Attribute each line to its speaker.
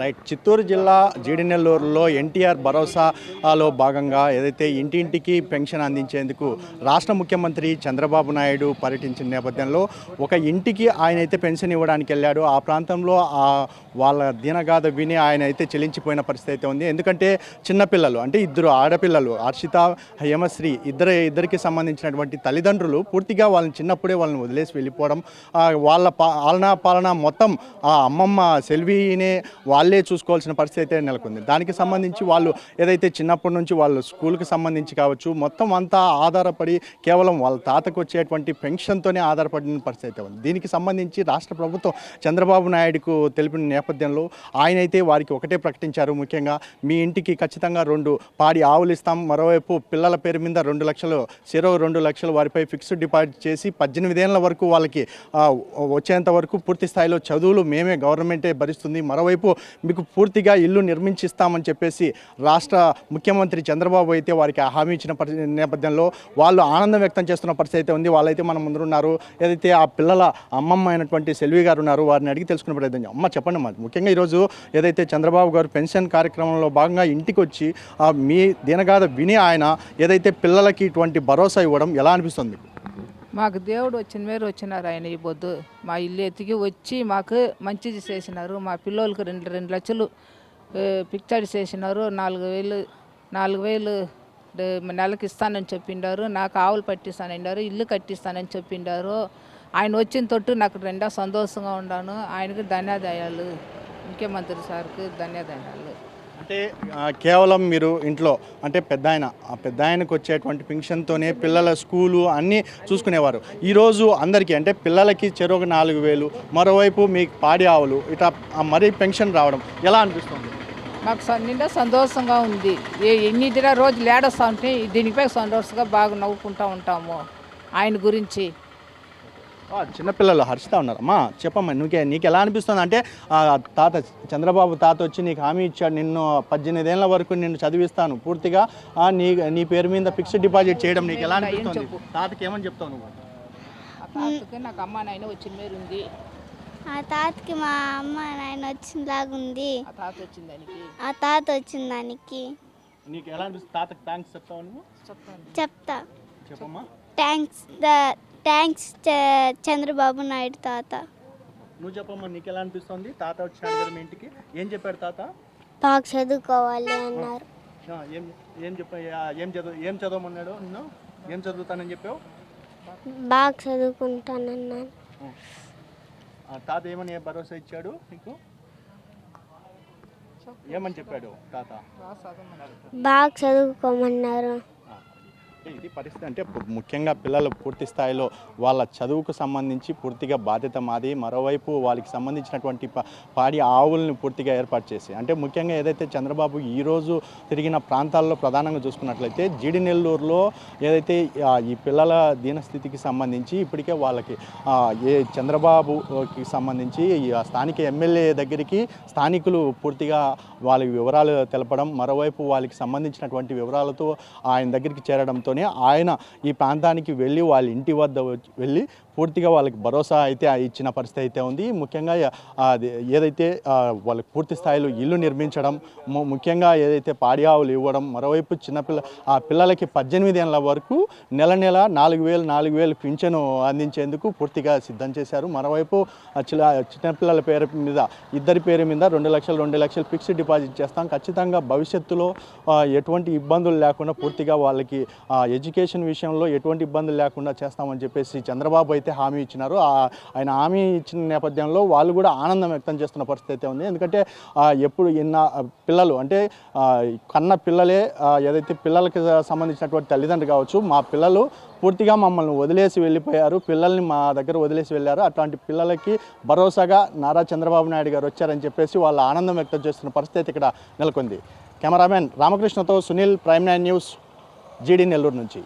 Speaker 1: Right Chittoor జిల్లా జీడినెల్లూరులో ఎన్టీఆర్ భరోసాలో భాగంగా ఏదైతే ఇంటింటికి పెన్షన్ అందించేందుకు రాష్ట్ర ముఖ్యమంత్రి చంద్రబాబు నాయుడు పర్యటించిన నేపథ్యంలో ఒక ఇంటికి ఆయన అయితే పెన్షన్ ఇవ్వడానికి వెళ్ళాడు. ఆ ప్రాంతంలో ఆ వాళ్ళ దీనగాథ విని ఆయన అయితే చెల్లించిపోయిన పరిస్థితి అయితే ఉంది. ఎందుకంటే చిన్నపిల్లలు అంటే ఇద్దరు ఆడపిల్లలు హర్షిత హేమశ్రీ ఇద్దరు ఇద్దరికి సంబంధించినటువంటి తల్లిదండ్రులు పూర్తిగా వాళ్ళని చిన్నప్పుడే వాళ్ళని వదిలేసి వెళ్ళిపోవడం వాళ్ళ పాలనా పాలన మొత్తం ఆ అమ్మమ్మ సెల్వినే వాళ్ళే చూసుకోవాల్సిన పరిస్థితి అయితే నెలకొంది. దానికి సంబంధించి వాళ్ళు ఏదైతే చిన్నప్పటి నుంచి వాళ్ళు స్కూల్కి సంబంధించి కావచ్చు మొత్తం అంతా ఆధారపడి కేవలం వాళ్ళ తాతకు వచ్చేటువంటి పెన్షన్తోనే ఆధారపడిన పరిస్థితి అయితే ఉంది. దీనికి సంబంధించి రాష్ట్ర ప్రభుత్వం చంద్రబాబు నాయుడుకు తెలిపిన నేపథ్యంలో ఆయన అయితే వారికి ఒకటే ప్రకటించారు. ముఖ్యంగా మీ ఇంటికి ఖచ్చితంగా రెండు పాడి ఆవులు ఇస్తాం. మరోవైపు పిల్లల పేరు మీద రెండు లక్షలు చెరో రెండు లక్షలు వారిపై ఫిక్స్డ్ డిపాజిట్ చేసి పద్దెనిమిదేళ్ళ వరకు వాళ్ళకి వచ్చేంత వరకు పూర్తి స్థాయిలో చదువులు మేమే గవర్నమెంటే భరిస్తుంది. మరోవైపు మీకు పూర్తిగా ఇల్లు నిర్మించిస్తామని చెప్పేసి రాష్ట్ర ముఖ్యమంత్రి చంద్రబాబు అయితే వారికి హామీ ఇచ్చిన నేపథ్యంలో వాళ్ళు ఆనందం వ్యక్తం చేస్తున్న పరిస్థితి అయితే ఉంది. వాళ్ళైతే మన ముందున్నారు. ఏదైతే ఆ పిల్లల అమ్మమ్మ అయినటువంటి సెల్వి గారు ఉన్నారు వారిని అడిగి తెలుసుకునే ప్రయత్నం అమ్మ చెప్పండి మాది ముఖ్యంగా ఈరోజు ఏదైతే చంద్రబాబు గారు పెన్షన్ కార్యక్రమంలో భాగంగా ఇంటికి వచ్చి మీ దీనగాథ విని ఆయన ఏదైతే పిల్లలకి ఇటువంటి భరోసా ఇవ్వడం ఎలా అనిపిస్తుంది మీకు?
Speaker 2: మాకు దేవుడు వచ్చిన మేర వచ్చినారు ఆయన ఈ బొద్దు. మా ఇల్లు ఎత్తికి వచ్చి మాకు మంచిది చేసినారు. మా పిల్లోళ్ళకి రెండు రెండు లక్షలు పిక్చర్ చేసినారు. నాలుగు వేలు నాలుగు వేలు నెలకి ఇస్తానని చెప్పిండారు. నాకు ఆవులు పట్టిస్తానన్నారు ఇల్లు కట్టిస్తానని చెప్పిండారు. ఆయన వచ్చిన తొట్టు నాకు రెండో సంతోషంగా ఉన్నాను ఆయనకు ధన్యవాదాలు ముఖ్యమంత్రి సార్కి ధన్యదాయాలు.
Speaker 1: అంటే కేవలం మీరు ఇంట్లో అంటే పెద్ద ఆయన ఆ పెద్ద ఆయనకు వచ్చేటువంటి పెన్షన్తోనే పిల్లల స్కూలు అన్నీ చూసుకునేవారు. ఈరోజు అందరికీ అంటే పిల్లలకి చెరొక నాలుగు వేలు మరోవైపు మీకు పాడి ఆవులు ఇట్లా మరీ పెన్షన్ రావడం ఎలా అనిపిస్తుంది?
Speaker 2: నాకు నిండా సంతోషంగా ఉంది. ఏ ఎన్ని దిన రోజులు ఏడొస్తా ఉంటే దీనిపై సంతోషంగా బాగా నవ్వుకుంటూ ఉంటాము. ఆయన గురించి
Speaker 1: చిన్నపిల్లలు హర్షిత ఉన్నారు. అమ్మా చెప్పమ్మా నీకే నీకు ఎలా అనిపిస్తుంది? అంటే ఆ, తాత చంద్రబాబు తాత వచ్చి నీకు హామీ ఇచ్చాడు. నిన్ను పద్దెనిమిది ఏళ్ళ వరకు నిన్ను చదివిస్తాను. పూర్తిగా ఆ, నీ నీ పేరు మీద ఫిక్స్డ్ డిపాజిట్ చేయడం నీకు ఎలా అనిపిస్తుంది. తాతకి ఏమని చెప్తావు నువ్వు?
Speaker 2: ఆ తాతకి నాకు అమ్మ నాయన వచ్చిన మేరు ఉంది.
Speaker 3: ఆ తాతకి మా అమ్మ నాయన వచ్చినలాగుంది
Speaker 2: ఆ తాత వచ్చిన దానికి.
Speaker 3: ఆ తాత వచ్చిన దానికి.
Speaker 1: నీకు ఎలా అనిపిస్తుంది? తాతకి థ్యాంక్స్ చెప్తావు నువ్వు?
Speaker 3: చెప్తా.
Speaker 1: చెప్పమ్మా.
Speaker 3: థ్యాంక్స్ ద థ్యాంక్స్ చ- చంద్రబాబు నాయుడు తాత.
Speaker 1: నువ్వు చెప్పమ్మా నీకు ఎలా అనిపిస్తుంది తాత వచ్చాడు కదా మీ ఇంటికి. ఏం చెప్పాడు తాత?
Speaker 3: బాగా చదువుకోవాలి అన్నారు.
Speaker 1: ఏం ఏం చెప్ప ఏం చదువు ఏం చదవమన్నాడు నిన్ను? ఏం చదువుతానని చెప్పావు?
Speaker 3: బాగా చదువుకుంటానన్నాను.
Speaker 1: ఆ, తాత ఏమని భరోసా ఇచ్చాడు నీకు? ఏమని చెప్పాడు తాత?
Speaker 3: బాగా చదువుకోమన్నారు.
Speaker 1: ఇది పరిస్థితి అంటే ముఖ్యంగా పిల్లలు పూర్తి స్థాయిలో వాళ్ళ చదువుకు సంబంధించి పూర్తిగా బాధ్యత మాది. మరోవైపు వాళ్ళకి సంబంధించినటువంటి పాడి ఆవులను పూర్తిగా ఏర్పాటు చేసి అంటే ముఖ్యంగా ఏదైతే చంద్రబాబు ఈరోజు తిరిగిన ప్రాంతాల్లో ప్రధానంగా చూసుకున్నట్లయితే జీడినెల్లూరులో ఏదైతే ఈ పిల్లల దీనస్థితికి సంబంధించి ఇప్పటికే వాళ్ళకి ఏ చంద్రబాబుకి సంబంధించి స్థానిక ఎమ్మెల్యే దగ్గరికి స్థానికులు పూర్తిగా వాళ్ళ వివరాలు తెలపడం మరోవైపు వాళ్ళకి సంబంధించినటువంటి వివరాలతో ఆయన దగ్గరికి చేరడంతో చేరడంతోనే ఆయన ఈ ప్రాంతానికి వెళ్ళి వాళ్ళ ఇంటి వద్ద వచ్చి- వెళ్ళి పూర్తిగా వాళ్ళకి భరోసా అయితే ఇచ్చిన పరిస్థితి అయితే ఉంది. ముఖ్యంగా అది ఏదైతే వాళ్ళకి పూర్తి స్థాయిలో ఇల్లు నిర్మించడం ము- ముఖ్యంగా ఏదైతే పాడి ఆవులు ఇవ్వడం మరోవైపు చిన్నపిల్ల ఆ పిల్లలకి పద్దెనిమిది ఏళ్ళ వరకు నెల నెల నాలుగు వేలు నాలుగు వేలు పింఛను అందించేందుకు పూర్తిగా సిద్ధం చేశారు. మరోవైపు చిన్నపిల్లల పేరు మీద ఇద్దరి పేరు మీద రెండు లక్షలు రెండు లక్షలు ఫిక్స్డ్ డిపాజిట్ చేస్తాం. ఖచ్చితంగా భవిష్యత్తులో ఎటువంటి ఇబ్బందులు లేకుండా పూర్తిగా వాళ్ళకి ఎడ్యుకేషన్ విషయంలో ఎటువంటి ఇబ్బందులు లేకుండా చేస్తామని చెప్పేసి చంద్రబాబు అయితే హామీ ఇచ్చినారు. ఆ- ఆయన హామీ ఇచ్చిన నేపథ్యంలో వాళ్ళు కూడా ఆనందం వ్యక్తం చేస్తున్న పరిస్థితి అయితే ఉంది. ఎందుకంటే ఎప్పుడు ఇన్న పిల్లలు అంటే కన్న పిల్లలే ఏదైతే పిల్లలకి సంబంధించినటువంటి తల్లిదండ్రులు కావచ్చు మా పిల్లలు పూర్తిగా మమ్మల్ని వదిలేసి వెళ్ళిపోయారు. పిల్లల్ని మా దగ్గర వదిలేసి వెళ్ళారు. అట్లాంటి పిల్లలకి భరోసాగా నారా చంద్రబాబు నాయుడు గారు వచ్చారని చెప్పేసి వాళ్ళ ఆనందం వ్యక్తం చేస్తున్న పరిస్థితి ఇక్కడ నెలకొంది. Cameraman రామకృష్ణతో Sunil prime nine news. GD Nellore నుంచి.